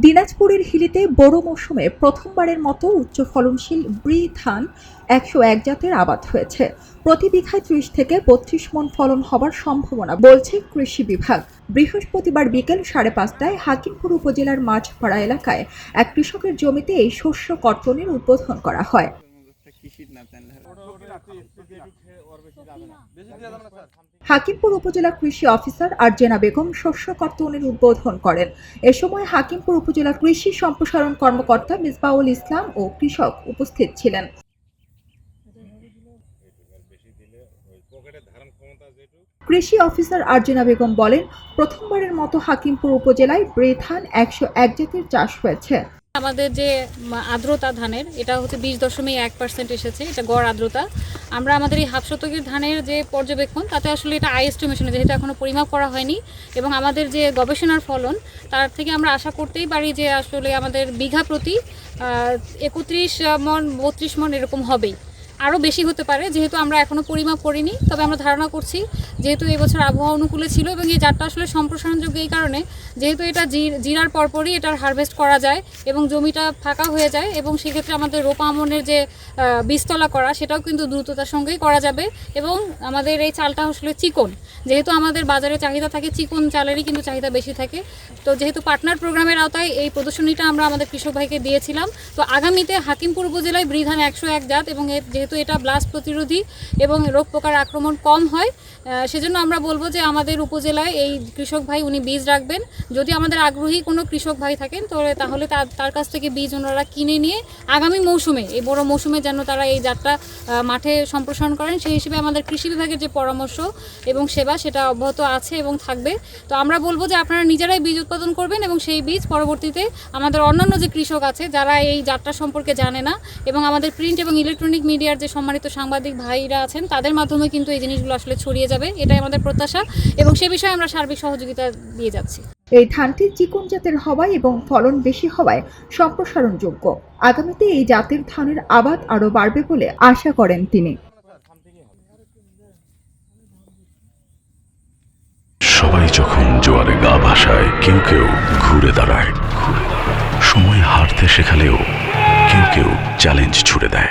দিনাজপুরের হিলিতে বড় মৌসুমে প্রথমবারের মতো উচ্চ ফলনশীল ব্রি ধান একশো এক জাতের আবাদ হয়েছে। প্রতি বিঘায় ত্রিশ থেকে বত্রিশ মন ফলন হবার সম্ভাবনা বলছে কৃষি বিভাগ। বৃহস্পতিবার বিকেল সাড়ে পাঁচটায় হাকিমপুর উপজেলার মাঝপাড়া এলাকায় এক কৃষকের জমিতে এই শস্য কর্তনের উদ্বোধন করা হয়। হাকিমপুর উপজেলা কৃষি অফিসার আরজেনা বেগম শস্য কর্তনের উদ্বোধন করেন। এ সময় হাকিমপুর উপজেলা কৃষি সম্প্রসারণ কর্মকর্তা মিসবাউল ইসলাম ও কৃষক উপস্থিত ছিলেন। কৃষি অফিসার আরজেনা বেগম বলেন প্রথমবারের মতো হাকিমপুর উপজেলায় ব্রেধান একশো এক জাতের চাষ হয়েছে। আমাদের যে আর্দ্রতা ধানের, এটা হচ্ছে বিশ দশমিক এক পার্সেন্ট এসেছে, এটা গড় আর্দ্রতা। আমরা আমাদের এই হাফ শতকের ধানের যে পর্যবেক্ষণ, তাতে আসলে এটা আই এস্টিমেশনে যেহেতু এখনও পরিমাপ করা হয়নি, এবং আমাদের যে গবেষণার ফলন, তার থেকে আমরা আশা করতেই পারি যে আসলে আমাদের বিঘা প্রতি একত্রিশ মন, বত্রিশ মন এরকম হবেই। আরও বেশি হতে পারে যেহেতু আমরা এখনও পরিমাপ করিনি তবে আমরা ধারণা করছি যেহেতু এবছর আবহাওয়া অনুকূলে ছিল এবং এই জাতটা আসলে সম্প্রসারণযোগ্য এই কারণে যেহেতু এটা জিরার পরপরই এটার হারভেস্ট করা যায় এবং জমিটা ফাঁকা হয়ে যায় এবং সেক্ষেত্রে আমাদের রোপা আমনের যে আহ, বীজতলা করা সেটাও কিন্তু দ্রুততার সঙ্গেই করা যাবে এবং আমাদের এই চালটা আসলে চিকন যেহেতু আমাদের বাজারে চাহিদা থাকে চিকন চালেরই কিন্তু চাহিদা বেশি থাকে। তো যেহেতু পার্টনার প্রোগ্রামের আওতায় এই প্রদর্শনীটা আমরা আমাদের কৃষক ভাইকে দিয়েছিলাম তো আগামীতে হাকিমপুর উপজেলায় বৃধান একশো এক জাত এবং এর যেহেতু এটা ব্লাস্ট প্রতিরোধী এবং রোগ পোকার আক্রমণ কম হয় সেজন্য আমরা বলব যে আমাদের উপজেলায় এই কৃষক ভাই উনি বীজ রাখবেন। যদি আমাদের আগ্রহী কোনো কৃষক ভাই থাকেন তাহলে তাহলে তার কাছ থেকে বীজ ওনারা কিনে নিয়ে আগামী মৌসুমে, এই বড় মৌসুমে যেন তারা এই যাত্রা মাঠে সম্প্রসারণ করেন, সেই হিসেবে আমাদের কৃষি বিভাগের যে পরামর্শ এবং সেবা সেটা অব্যাহত আছে এবং থাকবে। তো আমরা বলব যে আপনারা নিজেরাই বীজ উৎপাদন করবেন এবং সেই বীজ পরবর্তীতে আমাদের অন্যান্য যে কৃষক আছে, যারা এই যাত্রা সম্পর্কে জানে না এবং আমাদের প্রিন্ট এবং ইলেকট্রনিক মিডিয়ার যে সম্মানিত সাংবাদিক ভাইরা আছেন তাদের মাধ্যমে কিন্তু এই জিনিসগুলো আসলে ছড়িয়ে যাবে এটাই আমাদের প্রত্যাশা এবং সে বিষয়ে আমরা সার্বিক সহযোগিতা দিয়ে যাচ্ছি। এই ধানটি চিকন জাতের হওয়ায় এবং ফলন বেশি হওয়ায় সম্প্রসারণযোগ্য। আগামীতে এই জাতের ধানের আবাদ আরও বাড়বে বলে আশা করেন তিনি। সবাই যখন জোয়ারে গা ভাসায় কেউ কেউ ঘুরে দাঁড়ায়। ঘুরে দাঁড়ায়। সময় হারতে শেখালেও কেউ কেউ চ্যালেঞ্জ ছুড়ে দেয়।